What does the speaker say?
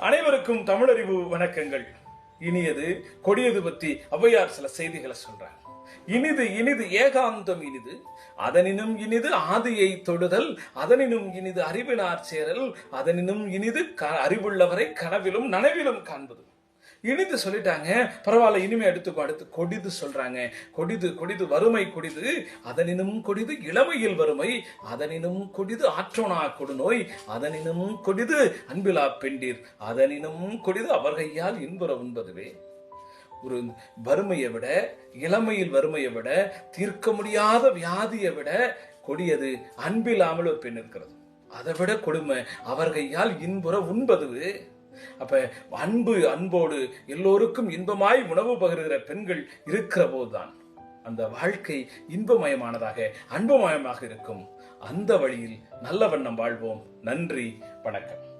அனைவருக்கும் தமிழறிவு வணக்கங்கள். இனியது கொடியது பத்தி ஔவையார் சில செய்திகளை சொல்றாங்க இனிது இனிது ஏகாந்தம் இனிது. அதனினும் இனிது ஆதியை தொடுதல். அதனினும் இனிது அறிவினார் சேரல். அதனினும் இனிது க- அறிவுள்ளவரை கனவிலும் நனவிலும் காண்பது. இனிது சொல்லிட்டாங்க. பரவாயில்ல இனிமே எடுத்துக்கோ அடுத்து கொடிது சொல்றாங்க. கொடிது கொடிது வறுமை கொடிது அதனினும் கொடிது இளமையில் வறுமை அதனினும் கொடிது ஆற்றோனா கொடுநோய் அதனினும் கொடிது அன்பிலா பெண்டீர் அதனினும் கொடிது அவர்கையால் இன்புற உண்பதுவே. ஒரு வறுமையை விட இளமையில் வறுமையை விட தீர்க்க முடியாத வியாதியை விட கொடியது அன்பில்லாமல் ஒரு பெண் இருக்கிறது. அதை விட கொடுமை அவர் கையால் இன்புற உண்பது அப்ப அன்பு அன்போடு எல்லோருக்கும் இன்பமாய் உணவு பகிர்கிற பெண்கள் இருக்கிற போதுதான். அந்த வாழ்க்கை இன்பமயமானதாக அன்புமயமாக இருக்கும். அந்த வழியில் நல்ல வண்ணம் வாழ்வோம். நன்றி வணக்கம்.